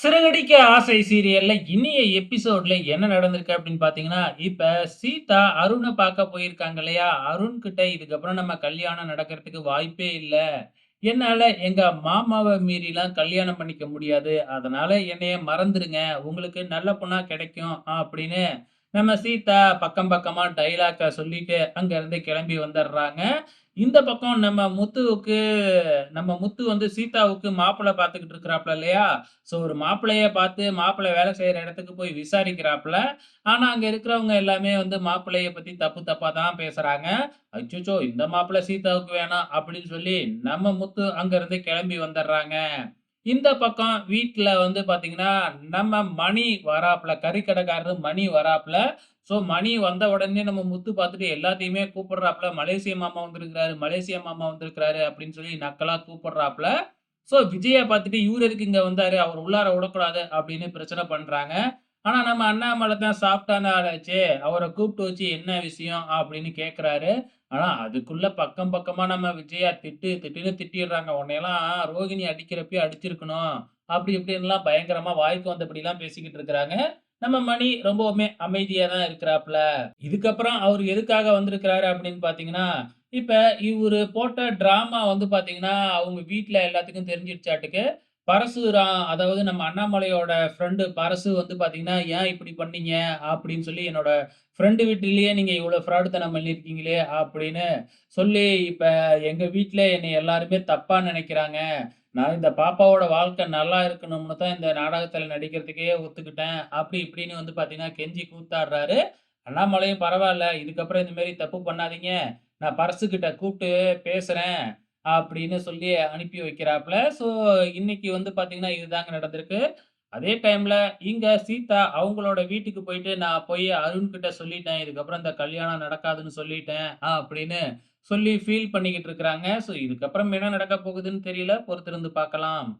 சிறகடிக்க ஆசை சீரியல்ல இனிய எபிசோட்ல என்ன நடந்திருக்கு அப்படின்னு பார்த்தீங்கன்னா, இப்ப சீதா அருணை பார்க்க போயிருக்காங்க இல்லையா? அருண் கிட்ட இதுக்கப்புறம் நம்ம கல்யாணம் நடக்கிறதுக்கு வாய்ப்பே இல்லை என்னால எங்க மாமாவை மீறிலாம் கல்யாணம் பண்ணிக்க முடியாது. அதனால என்னைய மறந்துருங்க. உங்களுக்கு நல்ல பொண்ணா கிடைக்கும் அப்படின்னு நம்ம சீதா பக்கம் பக்கமா டைலாக்கை சொல்லிட்டு அங்கருந்து கிளம்பி வந்துடுறாங்க. இந்த பக்கம் நம்ம முத்துவுக்கு நம்ம முத்து வந்து சீதாவுக்கு மாப்பிள்ளை பார்த்துக்கிட்டு இருக்கிறாப்ல இல்லையா? ஸோ ஒரு மாப்பிள்ளைய பார்த்து மாப்பிள்ளை வேலை செய்யற இடத்துக்கு போய் விசாரிக்கிறாப்புல ஆனா, அங்க இருக்கிறவங்க எல்லாமே வந்து மாப்பிள்ளைய பத்தி தப்பு தப்பா தான் பேசுறாங்க. அச்சோச்சோ இந்த மாப்பிள்ளை சீதாவுக்கு வேணாம் அப்படின்னு சொல்லி நம்ம முத்து அங்கருந்து கிளம்பி வந்துடுறாங்க. இந்த பக்கம் வீட்டில் வந்து பார்த்தீங்கன்னா, நம்ம மணி வராப்பில் கறிக்கடைக்காரர் மணி வராப்புல ஸோ மணி வந்த உடனே நம்ம முத்து பார்த்துட்டு எல்லாத்தையுமே கூப்பிடுறாப்புல. மலேசிய மாமா வந்திருக்கிறாரு, மலேசிய மாமா வந்திருக்கிறாரு அப்படின்னு சொல்லி நக்கலாக கூப்பிடுறாப்புல. ஸோ விஜயை பார்த்துட்டு இவர் எதுக்கு இங்கே வந்தார்? அவர் உள்ளார விடக்கூடாது அப்படின்னு பிரச்சனை பண்ணுறாங்க ஆனா நம்ம அண்ணாமலை தான் சாஃப்ட்டான ஆளாச்சு அவரை கூப்பிட்டு வச்சு என்ன விஷயம்? அப்படின்னு கேட்கிறாரு. ஆனா அதுக்குள்ள பக்கம் பக்கமா நம்ம விஜயா திட்டு திட்டுன்னு திட்டிடுறாங்க. உன்னையெல்லாம் ரோகிணி அடிக்கிறப்பயே அடிச்சிருக்கணும். அப்படி இப்படின்லாம் பயங்கரமா வாய்க்கு வந்தபடிலாம் பேசிக்கிட்டு இருக்கிறாங்க. நம்ம மணி ரொம்பவுமே அமைதியா தான் இருக்கிறாப்ல. இதுக்கப்புறம் அவர் எதுக்காக வந்திருக்கிறாரு அப்படின்னு பார்த்தீங்கன்னா, இப்ப இவரு போட்ட டிராமா வந்து பாத்தீங்கன்னா அவங்க வீட்டுல எல்லாத்துக்கும் தெரிஞ்சிருச்சாட்டுக்கு. பரசுராம் அதாவது நம்ம அண்ணாமலையோட ஃப்ரெண்டு பரசு வந்து பார்த்தீங்கன்னா, "ஏன் இப்படி பண்ணீங்க?" அப்படின்னு சொல்லி, "என்னோட ஃப்ரெண்டு வீட்டிலேயே நீங்கள் இவ்வளோ ஃப்ராடுத்தனம் பண்ணியிருக்கீங்களே!" அப்படின்னு சொல்லி, இப்போ எங்கள் வீட்டில் என்னை எல்லாருமே தப்பாக நினைக்கிறாங்க நான் இந்த பாப்பாவோட வாழ்க்கை நல்லா இருக்கணும்னு தான் இந்த நாடகத்தில் நடிக்கிறதுக்கே ஒத்துக்கிட்டேன்." அப்படி இப்படின்னு வந்து பார்த்தீங்கன்னா, கெஞ்சி கூத்தாடுறாரு. அண்ணாமலையும் பரவாயில்ல இதுக்கப்புறம் இந்த தப்பு பண்ணாதீங்க. நான் பரசுக்கிட்ட கூப்பிட்டு பேசுகிறேன் அப்படின்னு சொல்லி அனுப்பி வைக்கிறாப்புல ஸோ இன்னைக்கு வந்து பார்த்தீங்கன்னா, இதுதாங்க நடந்திருக்கு. அதே டைம்ல இங்க சீதா அவங்களோட வீட்டுக்கு போயிட்டு, "நான் போய் அருண்கிட்ட சொல்லிட்டேன். இதுக்கப்புறம் இந்த கல்யாணம் நடக்காதுன்னு சொல்லிட்டேன்." அப்படின்னு சொல்லி ஃபீல் பண்ணிக்கிட்டு இருக்கிறாங்க. ஸோ இதுக்கப்புறம் என்ன நடக்க போகுதுன்னு தெரியல. பொறுத்திருந்து பார்க்கலாம்.